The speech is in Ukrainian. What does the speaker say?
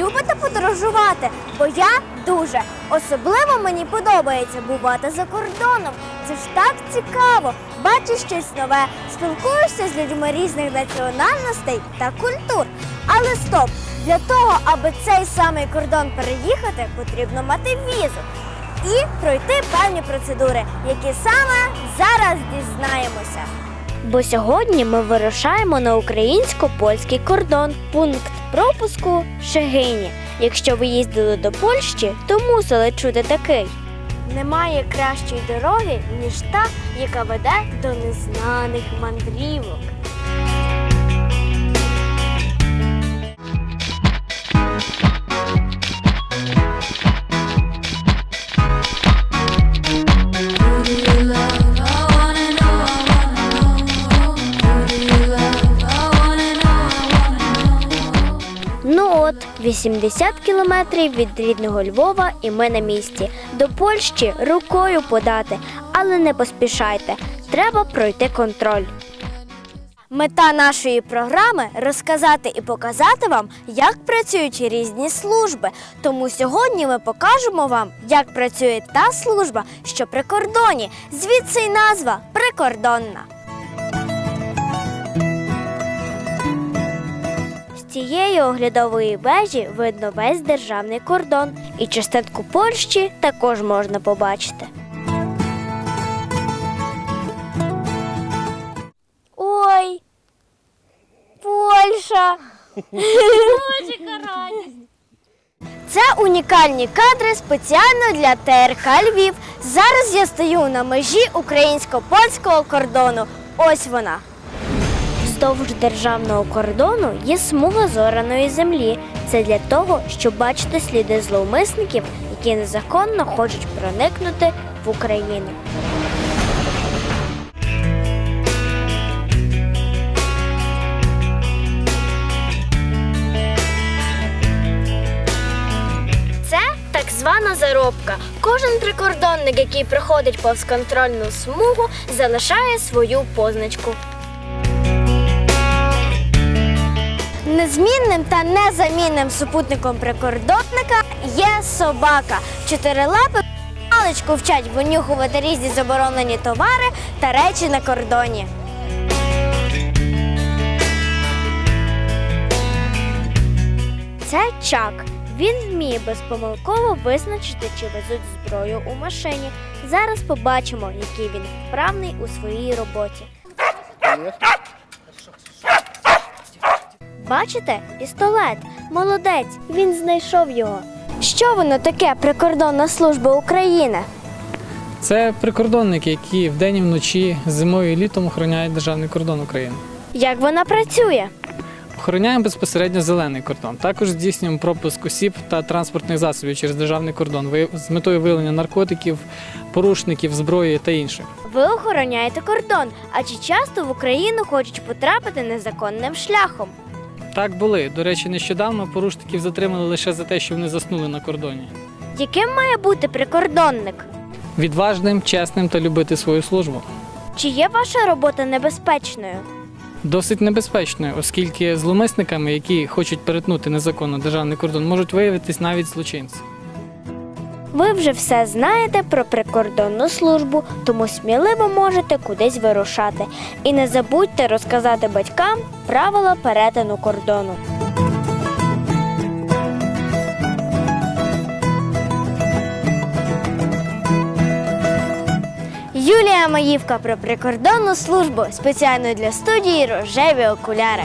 любите подорожувати? Бо я дуже. Особливо мені подобається бувати за кордоном. Це ж так цікаво. Бачиш щось нове, спілкуєшся з людьми різних національностей та культур. Але стоп! Для того, аби цей самий кордон переїхати, потрібно мати візу і пройти певні процедури, які саме зараз дізнаємося. Бо сьогодні ми вирушаємо на українсько-польський кордон. Пункт пропуску Шегині. Якщо ви їздили до Польщі, то мусили чути такий. Немає кращої дороги, ніж та, яка веде до незнаних мандрівок. Ну 80 кілометрів від рідного Львова і ми на місці. До Польщі рукою подати, але не поспішайте. Треба пройти контроль. Мета нашої програми розказати і показати вам, як працюють різні служби. Тому сьогодні ми покажемо вам, як працює та служба, що при кордоні. Звідси й назва прикордонна. Цієї оглядової вежі видно весь державний кордон, і частинку Польщі також можна побачити. Ой, Польща! Це унікальні кадри спеціально для ТРК Львів. Зараз я стою на межі українсько-польського кордону. Ось вона. Вздовж державного кордону є смуга зораної землі. Це для того, щоб бачити сліди зловмисників, які незаконно хочуть проникнути в Україну. Це так звана заробка. Кожен прикордонник, який проходить повз контрольну смугу, залишає свою позначку. Незмінним та незамінним супутником прикордонника є собака. Чотирилапи паличку вчать винюхувати різні заборонені товари та речі на кордоні. Це Чак. Він вміє безпомилково визначити, чи везуть зброю у машині. Зараз побачимо, який він вправний у своїй роботі. Бачите, пістолет. Молодець, він знайшов його. Що воно таке прикордонна служба України? Це прикордонники, які вдень і вночі, зимою і літом охороняють державний кордон України. Як вона працює? Охороняємо безпосередньо зелений кордон. Також здійснюємо пропуск осіб та транспортних засобів через державний кордон з метою виявлення наркотиків, порушників, зброї та інших. Ви охороняєте кордон, а чи часто в Україну хочуть потрапити незаконним шляхом? Так були. До речі, нещодавно порушників затримали лише за те, що вони заснули на кордоні. Яким має бути прикордонник? Відважним, чесним та любити свою службу. Чи є ваша робота небезпечною? Досить небезпечною, оскільки зломисниками, які хочуть перетнути незаконно державний кордон, можуть виявитись навіть злочинці. Ви вже все знаєте про прикордонну службу, тому сміливо можете кудись вирушати. І не забудьте розказати батькам правила перетину кордону. Юлія Маївка про прикордонну службу спеціально для студії Рожеві окуляри.